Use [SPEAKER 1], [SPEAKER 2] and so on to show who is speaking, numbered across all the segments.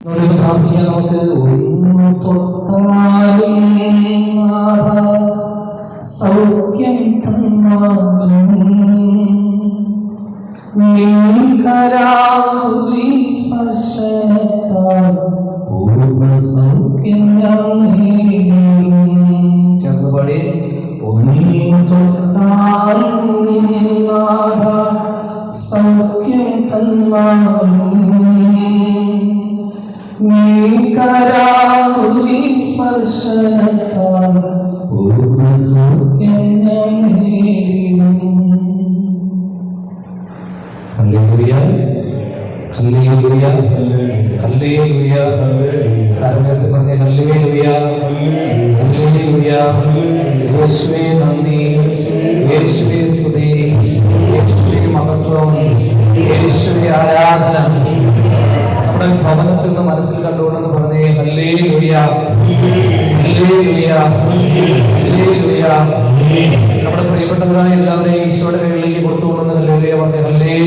[SPEAKER 1] നമ്മളോട് പ്രാർത്ഥിക്കാൻ നമുക്ക് ഒന്ന് തൊട്ടാലും നാഥാ, സ്പർശനത്താൽ പൂർണ സൗഖ്യം ഞാൻ ഹല്ലേലൂയ. യേശുവേ നന്ദി യേശുവേ സ്തുതി യേശുവേ മഹത്വം യേശുവേ ആരാധന നമ്മുടെ ഭവനത്തിൽ നിന്ന് മനസ്സിൽ കണ്ടുകൊണ്ടെന്ന് പറഞ്ഞേ ഹല്ലേ ലുയ നമ്മുടെ പ്രിയപ്പെട്ടവരായ എല്ലാവരെയും ഈശോയുടെ കൈകളിലേക്ക് കൊടുത്തുകൊണ്ടെന്ന് ഹല്ലേലൂയ പറഞ്ഞു ഹല്ലേ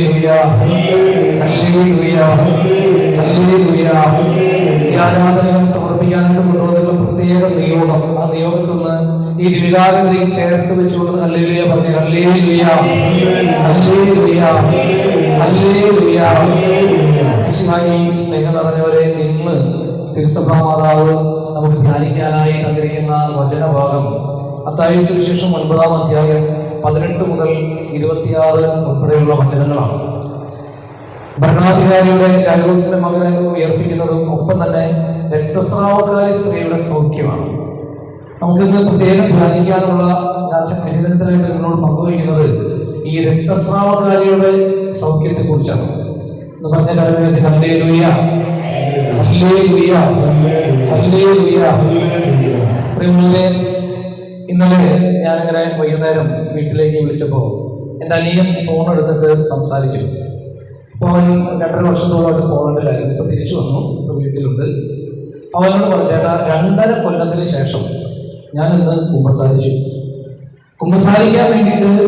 [SPEAKER 1] ലുയ ആരാധനകൾ സമർപ്പിക്കാനായിട്ട് കൊണ്ടുവന്നുള്ള പ്രത്യേക നിയോഗം ആ നിയോഗത്തിൽ നിന്ന് ഈ ദിവികാരതയും ചേർത്ത് വെച്ചുകൊണ്ട് ഹല്ലേലൂയ പറഞ്ഞു ഹല്ലേ ലുയ ഹല്ലേ ലുയ സ്നേഹം നിറഞ്ഞവരെ ഇന്ന് തിരുസഭാ മാതാവ് നമുക്ക് ധ്യാനിക്കാനായി തന്നിരിക്കുന്ന വചനഭാഗം. അത്തായ സുവിശേഷം ഒൻപതാം അധ്യായം പതിനെട്ട് മുതൽ ഇരുപത്തിയാറ് ഉൾപ്പെടെയുള്ള വചനങ്ങളാണ്. ഭരണാധികാരിയുടെ രാജകോസിന്റെ മകനെ ഉയർപ്പിക്കുന്നതും ഒപ്പം തന്നെ രക്തസ്രാവക്കാരി സ്ത്രീയുടെ സൗഖ്യമാണ്. നമുക്കിന്ന് പ്രത്യേകം ധ്യാനിക്കാനുള്ള ഞാൻ നിങ്ങളോട് പങ്കുവയ്ക്കുന്നത് ഈ രക്തസ്രാവകാരിയുടെ സൗഖ്യത്തെ കുറിച്ചാണ് എന്ന് പറഞ്ഞ കാര്യത്തിൽ ഹല്ലേലൂയ. ഹല്ലേലൂയ. ഹല്ലേലൂയ. പ്രിയമുള്ളവരെ ഇന്നലെ ഞാനിങ്ങനെ വൈകുന്നേരം വീട്ടിലേക്ക് വിളിച്ചപ്പോൾ എന്റെ അനിയൻ ഫോൺ എടുത്തിട്ട് സംസാരിക്കും അപ്പോൾ അവൻ രണ്ടര വർഷത്തോളമായിട്ട് പോളണ്ടിലായിരുന്നു ഇപ്പോൾ തിരിച്ചു വന്നു ഇപ്പോൾ വീട്ടിലുണ്ട്. അവനോട് പറഞ്ഞു ചേട്ടാ രണ്ടര കൊല്ലത്തിന് ശേഷം ഞാൻ ഇന്ന് കുമ്പസാരിച്ചു. കുമ്പസാരിക്കാൻ വേണ്ടിയിട്ട്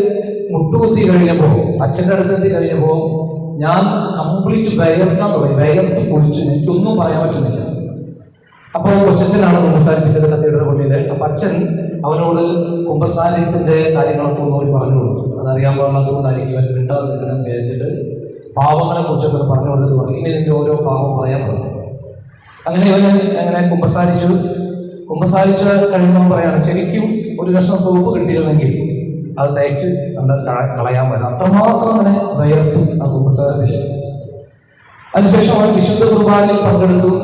[SPEAKER 1] മുട്ടുകുത്തി കഴിഞ്ഞപ്പോൾ അച്ഛന്റെ അടുത്തെത്തി കഴിഞ്ഞപ്പോൾ ഞാൻ കംപ്ലീറ്റ് വയർത്താൻ തുടങ്ങി വയർത്ത് പൊളിച്ചു എനിക്കൊന്നും പറയാൻ പറ്റുന്നില്ല. അപ്പോൾ കൊച്ചച്ഛനാണ് കുമ്പസാരിപ്പിച്ചത് കത്തീഡ്രൽ പള്ളിയിൽ അപ്പം അച്ഛൻ അവനോട് കുമ്പസാരത്തിന്റെ കാര്യങ്ങളൊക്കെ ഒന്നുകൂടി പറഞ്ഞു കൊടുത്തു. അതറിയാൻ പാടില്ലാത്തതുകൊണ്ടായിരിക്കും അവൻ മിണ്ടാതെ നിൽക്കണം വിചാരിച്ചിട്ട് പാവങ്ങളെ കുറിച്ചൊക്കെ പറഞ്ഞു കൊടുത്തത് പറഞ്ഞു. ഇനി നിന്റെ ഓരോ പാവം പറയാൻ പറഞ്ഞു അങ്ങനെ അവന് അങ്ങനെ കുമ്പസാരിച്ചു. കുമ്പസാരിച്ച കഴിയുമ്പോൾ പറയാണ് ശരിക്കും ഒരു കഷ്ണം സോപ്പ് കിട്ടിയിരുന്നെങ്കിൽ അത് തേച്ച് നമ്മുടെ കള- കളയാൻ പറ്റും അത്രമാത്രം തന്നെ വയർത്തു ആ കുമ്പസാരത്തിൽ അതിനുശേഷം അവൻ വിശുദ്ധ കുർബാനയിൽ പങ്കെടുത്തു.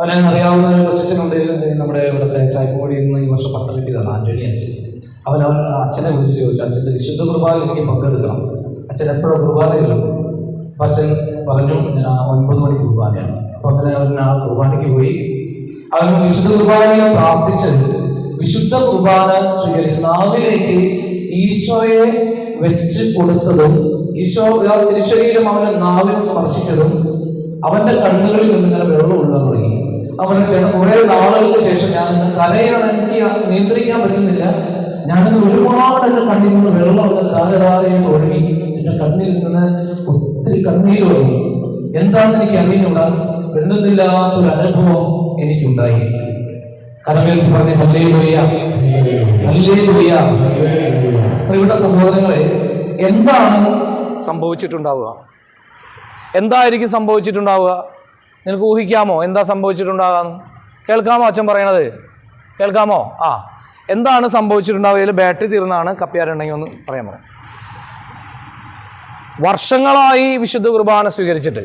[SPEAKER 1] അവനെ അറിയാവുന്ന ഒരു കൊച്ചനുണ്ട് നമ്മുടെ ഇവിടുത്തെ ചായപ്പുഴയിൽ നിന്ന് ഈ വർഷം പട്ടം കിട്ടിയതാണ് ആന്റണി അച്ഛൻ. അവൻ അവൻ അച്ഛനെ വിളിച്ച് ചോദിച്ചു അച്ഛന്റെ വിശുദ്ധ കുർബാനയിൽ എനിക്ക് പങ്കെടുക്കണം. അച്ഛൻ എപ്പോഴും കുർബാനയിലും അപ്പം അച്ഛൻ പറഞ്ഞു "ആ, ഒൻപത് മണി കുർബാനയാണ്. അപ്പം അങ്ങനെ അവൻ ആ കുർബാനയ്ക്ക് പോയി. അവൻ വിശുദ്ധ കുർബാനയിൽ പ്രാർത്ഥിച്ച് വിശുദ്ധ കുർബാന സ്വീകരിച്ച് നാവിലേക്ക് ഈശോയെ വെച്ച് കൊടുത്തതും ഈശോ തിരുശരീരം അവന്റെ നാവിൽ സ്പർശിച്ചതും അവന്റെ കണ്ണുകളിൽ നിന്ന് ഇങ്ങനെ വെള്ളം ഒഴുകാൻ തുടങ്ങി അവന് കുറെ നാളുകൾക്ക് ശേഷം ഞാൻ കരയാണ് എനിക്ക് നിയന്ത്രിക്കാൻ പറ്റുന്നില്ല. ഞാനിന്ന് ഒരുപാട് എന്റെ കണ്ണിൽ നിന്ന് വെള്ളം താരതാരയും ഒഴുകി എന്റെ കണ്ണിൽ നിന്ന് ഒത്തിരി കണ്ണീർ ഒഴുകി എന്താണെന്ന് എനിക്ക് അറിയുന്നില്ല വെള്ളുന്നില്ലാത്തൊരു അനുഭവം എനിക്കുണ്ടായി. കരമേൽ പറഞ്ഞ ഹല്ലേ പോയ ഹല്ലേ ലൂയ പ്രിയപ്പെട്ട സഹോദരങ്ങളെ എന്താണ് സംഭവിച്ചിട്ടുണ്ടാവുക? എന്തായിരിക്കും സംഭവിച്ചിട്ടുണ്ടാവുക? നിനക്ക് ഊഹിക്കാമോ? എന്താ സംഭവിച്ചിട്ടുണ്ടാകാന്ന്? കേൾക്കാമോ അച്ഛൻ പറയണത്? കേൾക്കാമോ? ആ എന്താണ് സംഭവിച്ചിട്ടുണ്ടാവുക? ഇതിൽ ബാറ്ററി തീർന്നാണ് കപ്പ്യാരുണ്ടെങ്കിൽ ഒന്ന് പറയാൻ പറയാം വർഷങ്ങളായി വിശുദ്ധ കുർബാന സ്വീകരിച്ചിട്ട്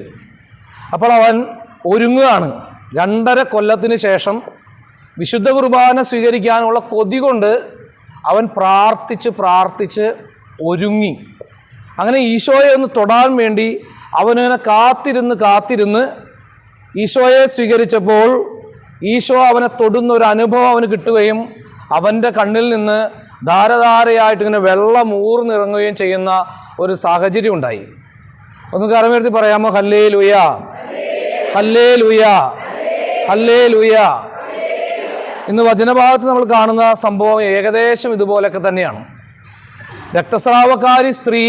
[SPEAKER 1] അപ്പോൾ അവൻ ഒരുങ്ങുകയാണ്. രണ്ടര കൊല്ലത്തിന് ശേഷം വിശുദ്ധ കുർബാന സ്വീകരിക്കാനുള്ള കൊതി കൊണ്ട് അവൻ പ്രാർത്ഥിച്ച് പ്രാർത്ഥിച്ച് ഒരുങ്ങി. അങ്ങനെ ഈശോയെ ഒന്ന് തൊടാൻ വേണ്ടി അവനെ കാത്തിരുന്ന് കാത്തിരുന്ന് ഈശോയെ സ്വീകരിച്ചപ്പോൾ ഈശോ അവനെ തൊടുന്ന ഒരു അനുഭവം അവന് കിട്ടുകയും അവന്റെ കണ്ണിൽ നിന്ന് ധാരധാരയായിട്ട് ഇങ്ങനെ വെള്ളം ഊർന്നിറങ്ങുകയും ചെയ്യുന്ന ഒരു സാഹചര്യം ഉണ്ടായി. ഒന്ന് കരമേർത്തി പറയാമോ? ഹല്ലേ ലുയാ ഹല്ലേ ലുയാ ഹല്ലേ ലുയ ഇന്ന് വചനഭാഗത്ത് നമ്മൾ കാണുന്ന സംഭവം ഏകദേശം ഇതുപോലൊക്കെ തന്നെയാണ്. രക്തസ്രാവക്കാരി സ്ത്രീ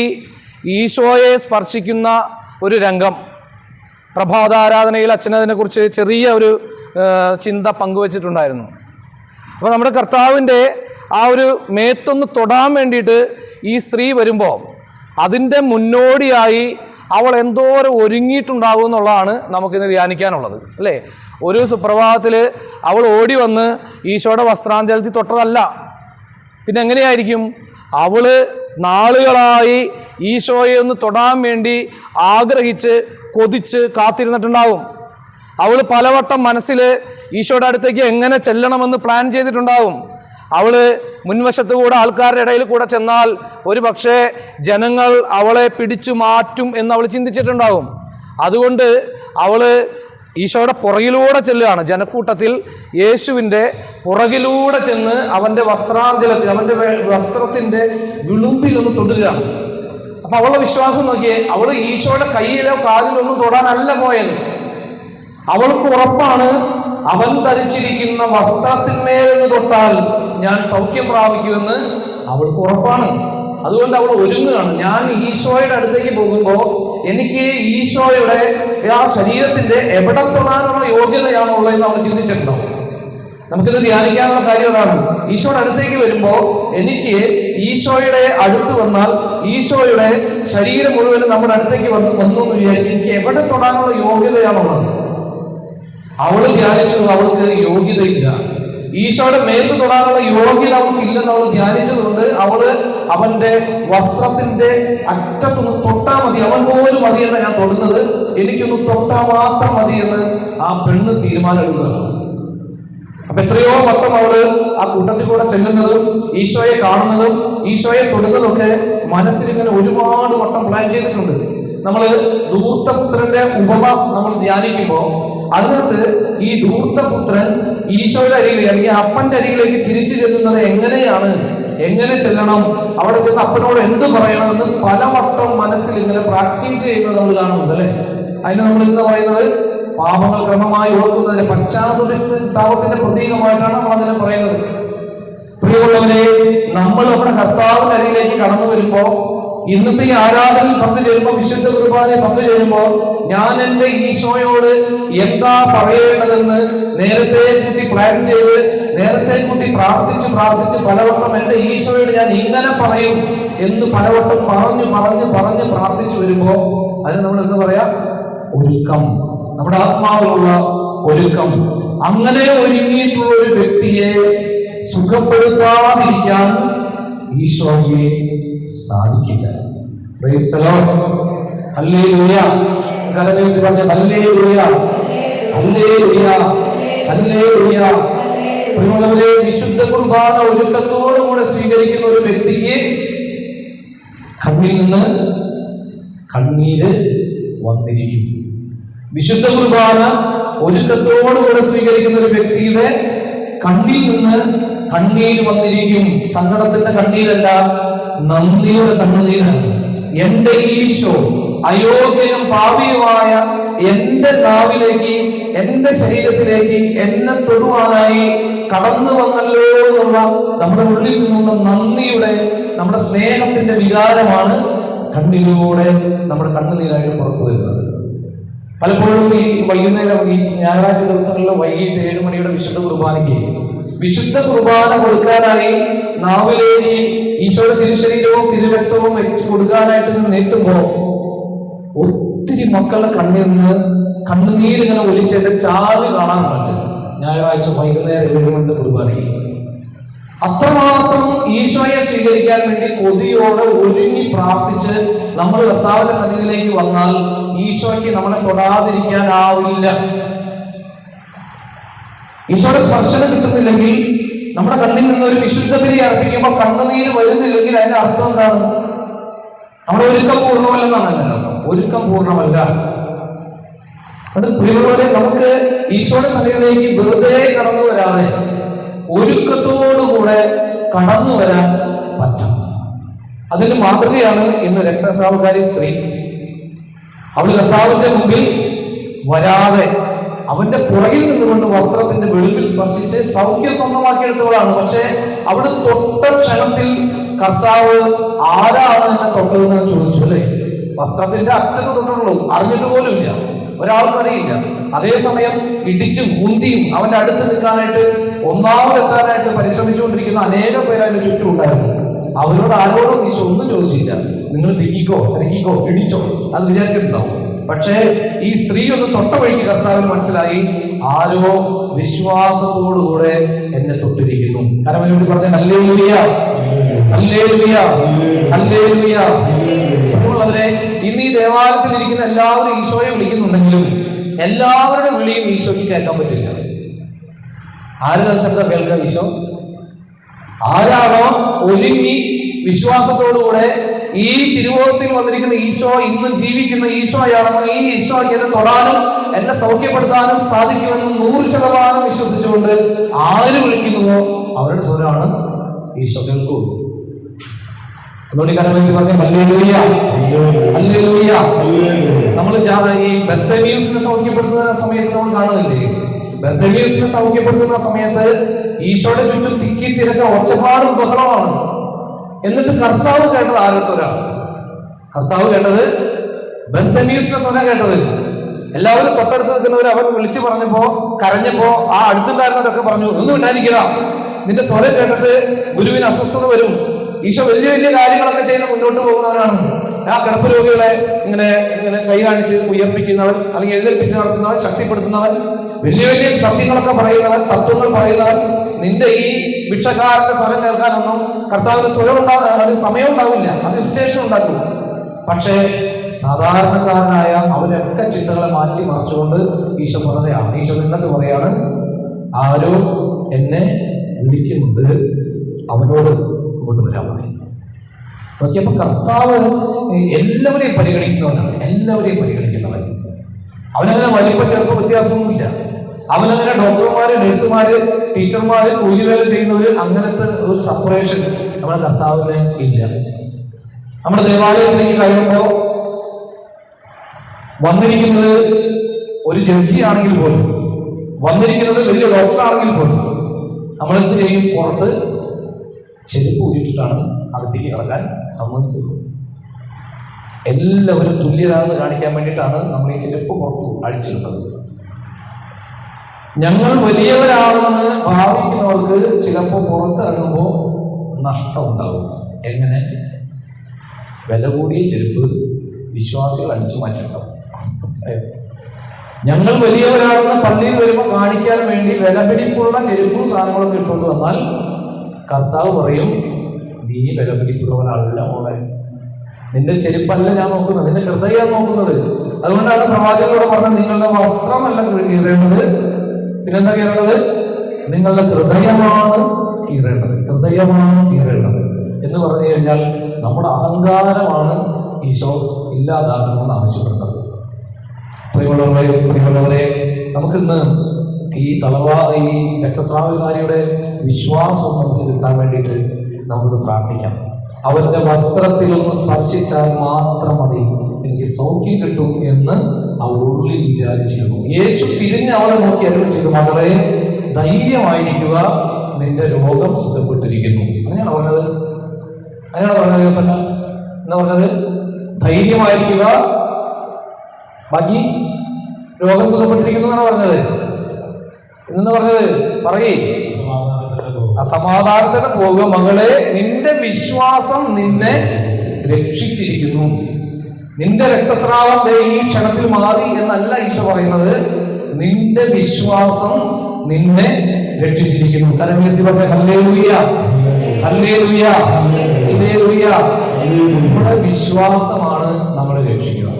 [SPEAKER 1] ഈശോയെ സ്പർശിക്കുന്ന ഒരു രംഗം. പ്രഭാതാരാധനയിൽ അച്ഛനതിനെ കുറിച്ച് ചെറിയ ഒരു ചിന്ത പങ്കുവച്ചിട്ടുണ്ടായിരുന്നു. അപ്പോൾ നമ്മുടെ കർത്താവിന്റെ ആ ഒരു മേത്തൊന്ന് തൊടാൻ വേണ്ടിയിട്ട് ഈ സ്ത്രീ വരുമ്പോൾ അതിന്റെ മുന്നോടിയായി അവൾ എന്തോരം ഒരുങ്ങിയിട്ടുണ്ടാകും എന്നുള്ളതാണ് നമുക്കിന്ന് ധ്യാനിക്കാനുള്ളത്. അല്ലേ? ഒരു സുപ്രഭാതത്തിൽ അവൾ ഓടി വന്ന് ഈശോയുടെ വസ്ത്രാഞ്ചലത്തിൽ തൊട്ടതല്ല. പിന്നെ എങ്ങനെയായിരിക്കും? അവൾ നാളുകളായി ഈശോയെ ഒന്ന് തൊടാൻ വേണ്ടി ആഗ്രഹിച്ച് കൊതിച്ച് കാത്തിരുന്നിട്ടുണ്ടാവും. അവൾ പലവട്ടം മനസ്സിൽ ഈശോയുടെ അടുത്തേക്ക് എങ്ങനെ ചെല്ലണമെന്ന് പ്ലാൻ ചെയ്തിട്ടുണ്ടാവും. അവൾ മുൻവശത്ത് കൂടെ ആൾക്കാരുടെ ഇടയിൽ കൂടെ ചെന്നാൽ ഒരു പക്ഷേ ജനങ്ങൾ അവളെ പിടിച്ചു മാറ്റും എന്ന് അവൾ ചിന്തിച്ചിട്ടുണ്ടാവും. അതുകൊണ്ട് അവൾ ഈശോയുടെ പുറകിലൂടെ ചെല്ലുകയാണ്. ജനക്കൂട്ടത്തിൽ യേശുവിന്റെ പുറകിലൂടെ ചെന്ന് അവന്റെ വസ്ത്രാഞ്ചലത്തിൽ അവന്റെ വസ്ത്രത്തിന്റെ വിളുമ്പിൽ ഒന്ന് തൊടുകയാണ്. അപ്പൊ അവളുടെ വിശ്വാസം നോക്കിയേ അവൾ ഈശോയുടെ കയ്യിലോ കാലിലോ ഒന്നും തൊടാനല്ല പോയത്. അവൾക്ക് ഉറപ്പാണ് അവൻ ധരിച്ചിരിക്കുന്ന വസ്ത്രത്തിന്മേൽ തൊട്ടാൽ ഞാൻ സൗഖ്യം പ്രാപിക്കുമെന്ന് അവൾക്ക് ഉറപ്പാണ്. അതുകൊണ്ട് അവൾ ഒരുങ്ങുകയാണ്. ഞാൻ ഈശോയുടെ അടുത്തേക്ക് പോകുമ്പോൾ എനിക്ക് ഈശോയുടെ ആ ശരീരത്തിന്റെ എവിടെ തൊടാനുള്ള യോഗ്യതയാണോ ഉള്ളതെന്ന് അവൾ ചിന്തിച്ചിട്ടുണ്ടാവും നമുക്കിത് ധ്യാനിക്കാനുള്ള കാര്യം അതാണ്. ഈശോയുടെ അടുത്തേക്ക് വരുമ്പോൾ എനിക്ക് ഈശോയുടെ അടുത്ത് വന്നാൽ ഈശോയുടെ ശരീരം മുഴുവനും നമ്മുടെ അടുത്തേക്ക് വന്ന് വന്നു എന്ന് വിചാരിക്കും എനിക്ക് എവിടെ തൊടാനുള്ള യോഗ്യതയാണുള്ളത്? അവൾ ധ്യാനിച്ചത് അവൾക്ക് യോഗ്യതയില്ല. ഈശോയുടെ മേത്ത് തൊടാനുള്ള യോഗ്യത അവൾക്ക് ഇല്ലെന്ന് അവൾ ധ്യാനിച്ചതുകൊണ്ട് അവൾ അവന്റെ വസ്ത്രത്തിന്റെ അറ്റത്തൊന്ന് തൊട്ടാ മതി. അവൻ പോലും മതിയല്ല ഞാൻ തൊടുന്നത്. എനിക്കൊന്ന് തൊട്ടാ മാത്രം മതി എന്ന് ആ പെണ്ണ് തീരുമാനമെടുക്കുന്നത് അപ്പൊ എത്രയോ വട്ടം അവൾ ആ കൂട്ടത്തിൽ കൂടെ ചെല്ലുന്നതും ഈശോയെ കാണുന്നതും ഈശോയെ തൊടുന്നതൊക്കെ മനസ്സിൽ ഇങ്ങനെ ഒരുപാട് വട്ടം പ്ലാൻ ചെയ്തിട്ടുണ്ട്. നമ്മൾ ദൂർത്തപുത്രന്റെ ഉപമ നമ്മൾ ധ്യാനിക്കുമ്പോൾ അതിനകത്ത് ഈ ധൂർത്തപുത്രൻ ഈശോയുടെ അരികിൽ അല്ലെങ്കിൽ അപ്പന്റെ അരികിലേക്ക് തിരിച്ചു ചെല്ലുന്നത് എങ്ങനെയാണ്? എങ്ങനെ ചെല്ലണം? അവിടെ ചെന്ന് അപ്പനോട് എന്ത് പറയണമെന്ന് പലവട്ടം മനസ്സിൽ ഇങ്ങനെ പ്രാക്ടീസ് ചെയ്യുന്നത് നമ്മൾ കാണുന്നുണ്ട് അല്ലെ? അതിന് നമ്മൾ ഇന്ന് പറയുന്നത് പാപങ്ങൾ ക്രമമായി ഓർക്കുന്നതിന് പശ്ചാത്തലത്തിന്റെ പ്രതീകമായിട്ടാണ് നമ്മൾ അതിനെ പറയുന്നത്. പ്രിയമുള്ളവരെ നമ്മൾ നമ്മുടെ കർത്താവിന്റെ അരികിലേക്ക് കടന്നു വരുമ്പോ ഇന്നത്തെ ഈ ആരാധന പങ്കു ചേരുമ്പോൾ വിശുദ്ധ കുർബാനെ പങ്കു ചേരുമ്പോൾ ഞാൻ എന്റെ ഈശോയോട് എന്താ പറയേണ്ടതെന്ന് നേരത്തെ കുട്ടി പ്ലാൻ ചെയ്ത് നേരത്തെ കുട്ടി പ്രാർത്ഥിച്ച് പ്രാർത്ഥിച്ച് പലവട്ടം എന്റെ ഈശോയോട് ഞാൻ ഇങ്ങനെ പറയും എന്ന് പലവട്ടം പറഞ്ഞു പറഞ്ഞു പറഞ്ഞു പ്രാർത്ഥിച്ചു വരുമ്പോൾ അത് നമ്മൾ എന്താ പറയാ? ഒരുക്കം. നമ്മുടെ ആത്മാവിലുള്ള ഒരുക്കം. അങ്ങനെ ഒരുങ്ങിയിട്ടുള്ള ഒരു വ്യക്തിയെ സുഖപ്പെടുത്താതിരിക്കാൻ ഈശോയെ സാധിക്കില്ല. വിശുദ്ധ കുർബാന ഒരുക്കത്തോടുകൂടെ സ്വീകരിക്കുന്ന ഒരു വ്യക്തിക്ക് കണ്ണിൽ നിന്ന് കണ്ണീര് വന്നിരിക്കും വിശുദ്ധ കുർബാന ഒരുക്കത്തോടുകൂടെ സ്വീകരിക്കുന്ന ഒരു വ്യക്തിയുടെ കണ്ണിൽ നിന്ന് കണ്ണീര് വന്നിരിക്കും. സങ്കടത്തിന്റെ കണ്ണീരല്ല നന്ദിയുടെ കണ്ണുനീരാണ് എന്റെ ഈശോ അയോഗ്യനും പാപിയുമായ എന്റെ നാവിലേക്ക് എന്റെ ശരീരത്തിലേക്ക് എന്നെ തൊടുവാനായി കടന്നു വന്നല്ലോ എന്നുള്ള നമ്മുടെ ഉള്ളിൽ നിന്നുള്ള നന്ദിയുടെ നമ്മുടെ സ്നേഹത്തിന്റെ വികാരമാണ് കണ്ണിലൂടെ നമ്മുടെ കണ്ണുനീരായിട്ട് പുറത്തു വരുന്നത്. പലപ്പോഴും ഈ വൈകുന്നേരം ഈ ഞായറാഴ്ച ദിവസങ്ങളിൽ വൈകിട്ട് ഏഴ് മണിയുടെ വിശുദ്ധ കുർബാനയ്ക്ക് വിശുദ്ധ കുർബാന കൊടുക്കാനായി നാവിലേരി ഈശോയുടെ തിരുശരീരവും തിരുരക്തവും വെച്ച് കൊടുക്കാനായിട്ട് നീട്ടുമ്പോ ഒത്തിരി മക്കളുടെ കണ്ണിൽ നിന്ന് കണ്ണുനീരിങ്ങനെ ഒലിച്ചതിന്റെ ചാറ് കാണാൻ കാണിച്ചത് ഞായറാഴ്ച വൈകുന്നേരം ഏഴ് മണിയുടെ കുർബാനയ്ക്ക് അത്രമാത്രം ഈശോയെ സ്വീകരിക്കാൻ വേണ്ടി കൊതിയോടെ ഒരുങ്ങി പ്രാർത്ഥിച്ച് നമ്മൾ കർത്താവിന്റെ സന്നിധിയിലേക്ക് വന്നാൽ ഈശോയ്ക്ക് നമ്മളെ തൊടാതിരിക്കാനാവില്ല ഈശോയുടെ സ്പർശനം കിട്ടുന്നില്ലെങ്കിൽ നമ്മുടെ കണ്ണിൽ നിന്ന് ഒരു വിശുദ്ധ ബലി അർപ്പിക്കുമ്പോൾ കണ്ണുനീര് വരുന്നില്ലെങ്കിൽ അതിന്റെ അർത്ഥം എന്താണ്? നമ്മുടെ ഒരുക്കം പൂർണമല്ലെന്നാണല്ലോ ഒരുക്കം പൂർണമല്ല. അത് പ്രിയമുള്ളവരെ നമുക്ക് ഈശോയുടെ സന്നിധിയിലേക്ക് വെറുതെ കടന്നു വരാതെ ഒരുക്കത്തോടുകൂടെ കടന്നു വരാൻ പറ്റും. അതിന് മാതൃകയാണ് ഇന്ന് രക്തസ്രാവകാരി സ്ത്രീ. അവൾ കർത്താവിന്റെ മുമ്പിൽ വരാതെ അവന്റെ പുറകിൽ നിന്നുകൊണ്ട് വസ്ത്രത്തിന്റെ വെളിവിൽ സ്പർശിച്ച് സൗഖ്യം സ്വന്തമാക്കിയെടുത്തവളാണ്. പക്ഷെ അവിടെ തൊട്ട ക്ഷണത്തിൽ കർത്താവ് ആരാണ് എന്നെ തൊട്ടതെന്ന് ചോദിച്ചു അല്ലേ? വസ്ത്രത്തിന്റെ അറ്റത്ത് തൊട്ടുള്ളൂ അറിഞ്ഞിട്ട് പോലുമില്ല. ഒരാൾക്കറിയില്ല അതേസമയം ഇടിച്ചും മുന്തിയും അവന്റെ അടുത്ത് നിൽക്കാനായിട്ട് ഒന്നാമതെത്താനായിട്ട് പരിശ്രമിച്ചുകൊണ്ടിരിക്കുന്ന അനേകം പേര് അതിന് ചുറ്റും ഉണ്ടായിരുന്നു. അവരോട് ആരോടും ഈശോ ഒന്നും ചോദിച്ചില്ല. നിങ്ങൾ തിക്കിക്കോ തിരക്കിക്കോ ഇടിച്ചോ? അത് വിചാരിച്ചിട്ടുണ്ടാവും. പക്ഷേ ഈ സ്ത്രീ ഒന്ന് തൊട്ട വഴിക്ക് കർത്താവിന് മനസ്സിലായി ആരോ വിശ്വാസത്തോടുകൂടെ എന്നെ തൊട്ടിരിക്കുന്നു. കാരണം എന്നോട് പറഞ്ഞ നല്ലേ ലുയ്യ നല്ലേ ഹല്ലേലൂയ ഹല്ലേലൂയ. ഹല്ലേലൂയ പ്രിയമുള്ളവരെ ഇന്ന് ഈ ദേവാലയത്തിൽ ഇരിക്കുന്ന എല്ലാവരും ഈശോയെ വിളിക്കുന്നുണ്ടെങ്കിലും എല്ലാവരുടെ വിളിയും ഈശോയ്ക്ക് കേൾക്കാൻ പറ്റില്ല. ആരുടെ ശബ്ദം കേൾക്കാം ഈശോ? ആരാണോ ഒരുങ്ങി വിശ്വാസത്തോടുകൂടെ ഈ തിരുവോസിൽ വന്നിരിക്കുന്ന ഈശോ ഇന്ന് ജീവിക്കുന്ന ഈശോയാണെന്ന് ഈ ഈശോയ്ക്ക് എന്നെ തൊടാനും എന്നെ സൗഖ്യപ്പെടുത്താനും സാധിക്കുമെന്ന് നൂറ് ശതമാനം വിശ്വസിച്ചുകൊണ്ട് ആര് വിളിക്കുന്നുവോ അവരുടെ സ്വരമാണ് ഈശോ കേൾക്കൂ. നമ്മൾ ഈ ബത്തമ്യൂസിനെ സൗഖ്യപ്പെടുത്തുന്ന സമയത്ത് നമ്മൾ കാണുന്നില്ലേ? ബത്തമ്യൂസിനെ സൗഖ്യപ്പെടുത്തുന്ന സമയത്ത് ഈശോയുടെ ചുറ്റും തിക്കി തിരക്ക ഒച്ചപ്പാടും ബഹളമാണ് എന്നിട്ട് കർത്താവ് കേട്ടത് ആരോ സ്വര? കർത്താവ് കേട്ടത് ബന്ധന്യൂസിന്റെ സ്വരം കേട്ടത്. എല്ലാവരും തൊട്ടടുത്ത് നിൽക്കുന്നവർ അവൻ വിളിച്ചു പറഞ്ഞപ്പോ കരഞ്ഞപ്പോ ആ അടുത്തുണ്ടായിരുന്നവരൊക്കെ പറഞ്ഞു ഒന്നും ഉണ്ടായിരിക്കുക നിന്റെ സ്വരം കേട്ടിട്ട് ഗുരുവിന് അസ്വസ്ഥത വരും. ഈശോ വലിയ വലിയ കാര്യങ്ങളൊക്കെ ചെയ്ത് മുന്നോട്ട് പോകുന്നവരാണ്. ആ കിടപ്പ് രോഗികളെ ഇങ്ങനെ ഇങ്ങനെ കൈ കാണിച്ച് ഉയർപ്പിക്കുന്നവൻ അല്ലെങ്കിൽ എഴുന്നേൽപ്പിച്ച് നടത്തുന്നവൻ ശക്തിപ്പെടുത്തുന്നവൻ വലിയ വലിയ സത്യങ്ങളൊക്കെ പറയുന്നവൻ തത്വങ്ങൾ പറയുന്നവൻ നിന്റെ ഈ ഭിക്ഷക്കാരന്റെ സ്വരം കേൾക്കാനൊന്നും കർത്താവിന് സ്വരം ഉണ്ടാകും സമയം ഉണ്ടാവില്ല അത് ഇറിറ്റേഷൻ ഉണ്ടാക്കും. പക്ഷേ സാധാരണക്കാരനായ അവരൊക്കെ ചിന്തകളെ മാറ്റി മറിച്ചുകൊണ്ട് ഈശോ പറഞ്ഞതാണ് ഈശോ നിന്നിട്ട് പറയാണ് ആരോ എന്നെ വിളിക്കുന്നുണ്ട്. അവനോട് കൊണ്ടുവരാൻ പറയുന്നു പറയും. നോക്കിയപ്പോ കർത്താവ് എല്ലാവരെയും പരിഗണിക്കുന്നവനാണ്. എല്ലാവരെയും പരിഗണിക്കുന്നവൻ. അവനങ്ങനെ വലിപ്പ ചെറുപ്പ വ്യത്യാസമൊന്നുമില്ല. അവനങ്ങനെ ഡോക്ടർമാര് നഴ്സുമാര് ടീച്ചർമാര് കൂലിവേല ചെയ്യുന്നവര് അങ്ങനത്തെ ഒരു സെപ്പറേഷൻ നമ്മുടെ കർത്താവിന് ഇല്ല. നമ്മുടെ ദേവാലയത്തിലേക്ക് കഴിയുമ്പോൾ വന്നിരിക്കുന്നത് ഒരു ജഡ്ജി ആണെങ്കിൽ പോലും വന്നിരിക്കുന്നത് വലിയ ഡോക്ടർ ആണെങ്കിൽ പോലും നമ്മളെന്ത് ചെയ്യും? പുറത്ത് ചെരുപ്പ് ഊരിട്ടിട്ടാണ് അകത്തേക്ക് കിടക്കാൻ സമ്മതിക്കുള്ളൂ. എല്ലാവരും തുല്യരാണെന്ന് കാണിക്കാൻ വേണ്ടിയിട്ടാണ് നമ്മൾ ഈ ചെരുപ്പ് പുറത്തു അഴിച്ചിട്ടുള്ളത് ഞങ്ങൾ വലിയവരാണെന്ന് ഭാവിക്കുന്നവർക്ക് ചിലപ്പോൾ പുറത്തിറങ്ങുമ്പോൾ നഷ്ടം ഉണ്ടാവും എങ്ങനെ? വില കൂടിയ ചെരുപ്പ് വിശ്വാസികൾ അടിച്ചു മാറ്റിണ്ടാവും ഞങ്ങൾ വലിയവരാണെന്ന് പള്ളിയിൽ വരുമ്പോൾ കാണിക്കാൻ വേണ്ടി വിലപിടിപ്പുള്ള ചെരുപ്പും സാധനങ്ങളൊക്കെ ഇട്ടുകൊണ്ട് വന്നാൽ കർത്താവ് പറയും നീ വിലപിടിപ്പുള്ളവനല്ല മോളെ. നിന്റെ ചെരുപ്പല്ല ഞാൻ നോക്കുന്നത് നിന്റെ ഹൃദയം നോക്കുന്നത്. അതുകൊണ്ടാണ് പ്രവാചകനോട് പറഞ്ഞത് നിങ്ങളുടെ വസ്ത്രമല്ല കീറേണ്ടത്. പിന്നെന്താ കീറേണ്ടത്? നിങ്ങളുടെ ഹൃദയമാണ് കീറേണ്ടത് ഹൃദയമാണ് കീറേണ്ടത്. എന്ന് പറഞ്ഞു കഴിഞ്ഞാൽ നമ്മുടെ അഹങ്കാരമാണ് ഈശോ ഇല്ലാതാക്കണമെന്ന് ആവശ്യപ്പെട്ടത്. പ്രിയമുള്ളവരെ പ്രിയമുള്ളവരെ നമുക്കിന്ന് ഈ തളർവാ ഈ രക്തസ്രാവകാരിയുടെ വിശ്വാസം നമുക്ക് കിട്ടാൻ വേണ്ടിയിട്ട് നമുക്ക് പ്രാർത്ഥിക്കാം. അവന്റെ വസ്ത്രത്തിൽ ഒന്ന് സ്പർശിച്ചാൽ മാത്രം മതി. എനിക്ക് സൗഖ്യം കിട്ടും എന്ന് അവൾ ഉള്ളിൽ വിചാരിച്ചിരുന്നു. യേശു തിരിഞ്ഞ് അവളെ നോക്കി അരുൾ മകളെ ധൈര്യമായിരിക്കുക. നിന്റെ രോഗം സുഖപ്പെട്ടിരിക്കുന്നു. അങ്ങനെയാണ് പറഞ്ഞത്? അങ്ങനെയാണ് പറഞ്ഞത് എന്നാ പറഞ്ഞത്? ധൈര്യമായിരിക്കുക. ബാക്കി രോഗം സുഖപ്പെട്ടിരിക്കുന്നു എന്നാണ് പറഞ്ഞത്. എന്നു പറഞ്ഞത്? പറയേ. അസമാധാനത്തിന് പോകുക. മകളെ നിന്റെ വിശ്വാസം നിന്നെ രക്ഷിച്ചിരിക്കുന്നു. നിന്റെ രക്തസ്രാവം ഈ ക്ഷണത്തിൽ മാറി എന്നല്ല ഈശോ പറയുന്നത്. നിന്റെ വിശ്വാസം നിന്നെ രക്ഷിച്ചിരിക്കുന്നു. നമ്മുടെ വിശ്വാസമാണ് നമ്മളെ രക്ഷിക്കുക.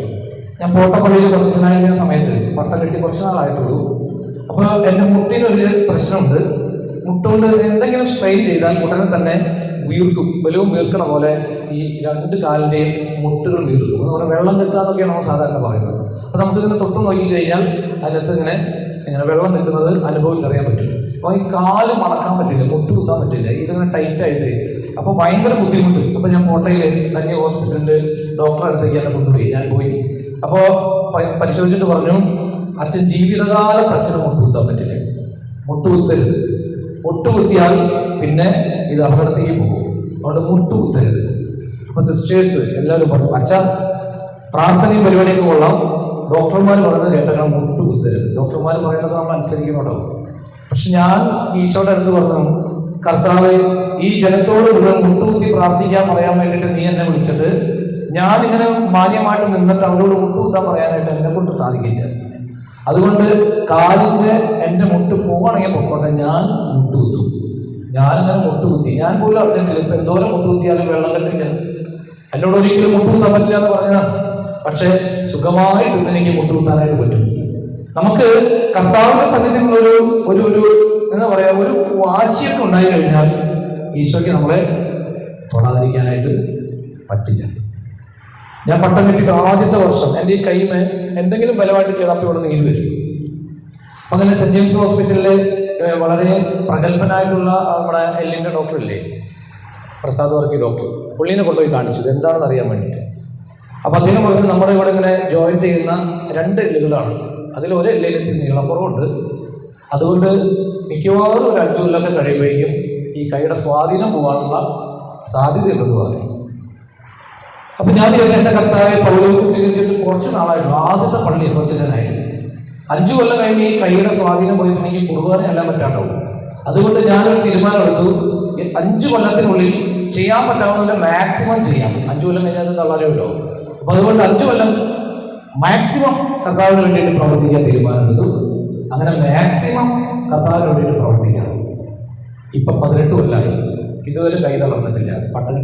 [SPEAKER 1] ഞാൻ പോട്ടപ്പള്ളിയിൽ കുറച്ച് സമയത്ത് പട്ടം കെട്ടി കുറച്ച് നാളായിട്ടുള്ളൂ. അപ്പോൾ എന്റെ മുട്ടിനൊരു പ്രശ്നമുണ്ട്. മുട്ടുകൊണ്ട് എന്തെങ്കിലും സ്ട്രെയിൻ ചെയ്താൽ ഉടനെ തന്നെ വീർക്കും ബലവും വീർക്കണ പോലെ ഈ രണ്ട് കാലിന്റെയും മുട്ടുകൾ വീർക്കും പറഞ്ഞാൽ വെള്ളം കിട്ടാന്നൊക്കെയാണ് നമ്മൾ സാധാരണ പറയുന്നത്. അപ്പോൾ നമുക്കിങ്ങനെ തൊട്ട് നോക്കി കഴിഞ്ഞാൽ അതിനകത്ത് ഇങ്ങനെ ഇങ്ങനെ വെള്ളം നിൽക്കുന്നത് അനുഭവിച്ചറിയാൻ പറ്റും. അപ്പോൾ ഈ കാൽ മടക്കാൻ പറ്റില്ല മുട്ട് കുത്താൻ പറ്റില്ല ഇതിങ്ങനെ ടൈറ്റായിട്ട് അപ്പോൾ ഭയങ്കര ബുദ്ധിമുട്ട്. അപ്പോൾ ഞാൻ കോട്ടയിൽ തന്നെ ഹോസ്പിറ്റലിൽ ഡോക്ടറെ അടുത്തേക്ക് എന്നെ കൊണ്ടുപോയി. ഞാൻ പോയി. അപ്പോൾ പരിശോധിച്ചിട്ട് പറഞ്ഞു അച്ഛൻ ജീവിതകാലത്ത് അച്ഛന് മുട്ടുകുത്താൻ പറ്റില്ല. മുട്ടുകുത്തരുത് മുട്ടുകുത്തിയാൽ പിന്നെ ഇത് അപകടത്തേക്ക് പോകും. അതുകൊണ്ട് മുട്ടുകുത്തരുത്. അപ്പൊ സിസ്റ്റേഴ്സ് എല്ലാവരും പറഞ്ഞു അച്ഛ പ്രാർത്ഥനയും പരിപാടിയൊക്കെ കൊള്ളാം. ഡോക്ടർമാർ പറയുന്നത് കേട്ടാൽ മുട്ടുകുത്തരുത്. ഡോക്ടർമാർ പറയുന്നത് നമ്മൾ അനുസരിക്കുന്നുണ്ടോ പക്ഷെ ഞാൻ ഈശോയുടെ അടുത്ത് പറഞ്ഞു കർത്താവ് ഈ ജനത്തോട് മുട്ടു മുട്ടുകുത്തി പ്രാർത്ഥിക്കാൻ പറയാൻ വേണ്ടിയിട്ട് നീ എന്നെ വിളിച്ചിട്ട് ഞാൻ ഇങ്ങനെ മാന്യമായിട്ട് നിന്നിട്ട് അവരോട് മുട്ടുകുത്താൻ പറയാനായിട്ട് എന്നെ കൊണ്ട് സാധിക്കില്ല. അതുകൊണ്ട് കാലിന്റെ എന്റെ മുട്ട് പോകണമെങ്കിൽ പൊക്കോട്ടെ ഞാൻ മുട്ടുകുത്തും മുട്ടു മുട്ടുകുത്തി. ഞാൻ പോലും അറിഞ്ഞിട്ടില്ല. ഇപ്പൊ എന്തോരം മുട്ടുകുത്തിയാലും വെള്ളം കെട്ടില്ല എന്നോട് ഒരിക്കലും മുട്ടുകുത്താൻ പറ്റില്ല എന്ന് പറഞ്ഞാൽ പക്ഷേ സുഖമായിട്ട് ഇന്ന് എനിക്ക് മുട്ടുകുത്താനായിട്ട് പറ്റും. നമുക്ക് കർത്താവിന്റെ സന്നിധിയിൽ ഒരു ഒരു ഒരു എന്താ പറയാ ഒരു വാശിയൊക്കെ ഉണ്ടായി കഴിഞ്ഞാൽ ഈശോയ്ക്ക് നമ്മളെ തൊടാതിരിക്കാനായിട്ട് പറ്റില്ല. ഞാൻ പട്ടം കിട്ടിയിട്ട് ആദ്യത്തെ വർഷം എന്റെ ഈ കൈമേ എന്തെങ്കിലും ബലമായിട്ട് ചെയ്തപ്പോൾ ഇവിടെ നീര് വരും. അങ്ങനെ സെന്റ് ജെയിംസ് ഹോസ്പിറ്റലിലെ വളരെ പ്രഗത്ഭനായിട്ടുള്ള നമ്മുടെ എല്ലിന്റെ ഡോക്ടർ ഇല്ലേ? പ്രസാദ് വർക്കി ഡോക്ടർ പുള്ളീനെ കൊണ്ടുപോയി കാണിച്ചത്. എന്താണെന്ന് അറിയാൻ വേണ്ടിയിട്ട്. അപ്പൊ അദ്ദേഹം പറഞ്ഞു നമ്മുടെ ഇവിടെ ഇങ്ങനെ ജോയിൻ ചെയ്യുന്ന രണ്ട് എല്ലുകളാണ്. അതിൽ ഒരു എല്ലിൽ നീളക്കുറവുണ്ട്. അതുകൊണ്ട് മിക്കവാറും ഒരു അഞ്ചു കൊല്ലമൊക്കെ കഴിയുമ്പോഴേക്കും ഈ കൈയുടെ സ്വാധീനം പോകാനുള്ള സാധ്യതയുണ്ടെന്ന് പറഞ്ഞു. അപ്പൊ ഞാൻ എന്റെ കർത്താവ് പൗലോക്ക് സ്വീകരിച്ചിട്ട് കുറച്ച് നാളായിരുന്നു. ആദ്യത്തെ പള്ളി നിർവചനായിരുന്നു അഞ്ചു കൊല്ലം കഴിഞ്ഞ് ഈ കൈയുടെ സ്വാധീനം പോയിട്ടുണ്ടെങ്കിൽ കുറുകാനെ എല്ലാം പറ്റാണ്ടാവും. അതുകൊണ്ട് ഞാനൊരു തീരുമാനമെടുത്തു. അഞ്ചു കൊല്ലത്തിനുള്ളിൽ ചെയ്യാൻ പറ്റാവുന്നതിന്റെ മാക്സിമം ചെയ്യാം. അഞ്ചു കൊല്ലം കഴിഞ്ഞാൽ അത് ഉണ്ടോ അപ്പൊ അതുകൊണ്ട് അഞ്ചു കൊല്ലം മാക്സിമം കർത്താവിന് വേണ്ടിയിട്ട് പ്രവർത്തിക്കാൻ തീരുമാനമെടുത്തു. അങ്ങനെ മാക്സിമം കർത്താവിന് വേണ്ടിയിട്ട് പ്രവർത്തിക്കണം ഇപ്പൊ പതിനെട്ട് കൊല്ലമായി ഇതുവരെ കൈ തളർന്നിട്ടില്ല. പട്ടം